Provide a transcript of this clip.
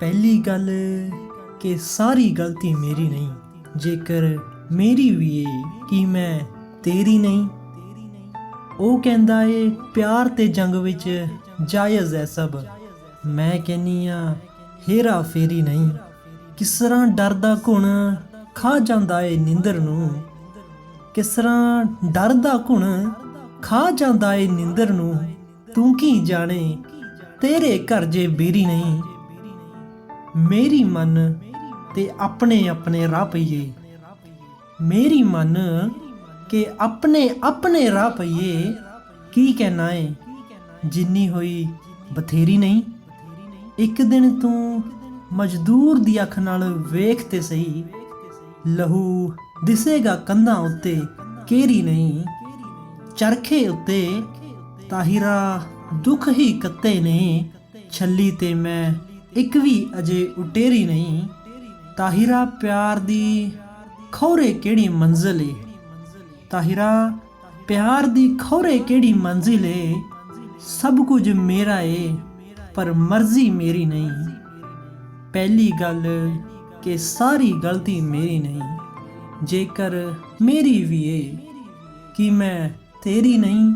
ਪਹਿਲੀ ਗੱਲ ਕਿ ਸਾਰੀ ਗਲਤੀ ਮੇਰੀ ਨਹੀਂ, ਜੇਕਰ ਮੇਰੀ ਵੀ ਏ, ਕਿ ਮੈਂ ਤੇਰੀ ਨਹੀਂ? ਉਹ ਕਹਿੰਦਾ ਏ, ਪਿਆਰ ਤੇ ਜੰਗ ਵਿੱਚ ਜਾਇਜ਼ ਹੈ ਸਭ। ਮੈਂ ਕਹਿੰਨੀ ਆ, ਹੇਰਾ ਫੇਰੀ ਨਹੀਂ। ਕਿਸ ਤਰ੍ਹਾਂ ਡਰਦਾ ਘੁਣ ਖਾ ਜਾਂਦਾ ਏ ਨਿੰਦਰ ਨੂੰ। ਕਿਸ ਤਰ੍ਹਾਂ ਡਰਦਾ ਘੁਣ ਖਾ ਜਾਂਦਾ ਏ ਨਿੰਦਰ ਨੂੰ। ਤੂੰ ਕੀ ਜਾਣੇ, ਤੇਰੇ ਘਰ ਜੇ ਬੇਰੀ ਨਹੀਂ। ਮੇਰੀ ਮਨ ਤੇ ਆਪਣੇ ਆਪਣੇ ਰਾਹ ਪਈਏ। ਮੇਰੀ ਮਨ ਕਿ ਆਪਣੇ ਆਪਣੇ ਰਾਹ ਪਈਏ, ਕੀ ਕਹਿਣਾ ਏ? ਜਿੰਨੀ ਹੋਈ ਬਥੇਰੀ ਨਹੀਂ। ਇੱਕ ਦਿਨ ਤੂੰ ਮਜ਼ਦੂਰ ਦੀ ਅੱਖ ਨਾਲ ਵੇਖ ਤੇ ਸਹੀ। ਲਹੂ ਦਿਸੇਗਾ ਕੰਧਾਂ ਉੱਤੇ, ਕੇਰੀ ਨਹੀਂ। ਚਰਖੇ ਉੱਤੇ ਤਾਹਿਰਾ ਦੁੱਖ ਹੀ ਕੱਤੇ ਨੇ। ਛੱਲੀ ਤੇ ਮੈਂ ਇੱਕ ਵੀ ਅਜੇ ਉਟੇਰੀ ਨਹੀਂ, ਤਾਹਿਰਾ ਪਿਆਰ ਦੀ ਖੌਰੇ ਕਿਹੜੀ ਮੰਜ਼ਿਲ ਏ? ਤਾਹਿਰਾ ਪਿਆਰ ਦੀ ਖੌਰੇ ਕਿਹੜੀ ਮੰਜ਼ਿਲ ਏ? ਸਭ ਕੁਝ ਮੇਰਾ ਏ, ਪਰ ਮਰਜ਼ੀ ਮੇਰੀ ਨਹੀਂ। ਪਹਿਲੀ ਗੱਲ ਕਿ ਸਾਰੀ ਗਲਤੀ ਮੇਰੀ ਨਹੀਂ, ਜੇਕਰ ਮੇਰੀ ਵੀ ਏ, ਕਿ ਮੈਂ ਤੇਰੀ ਨਹੀਂ?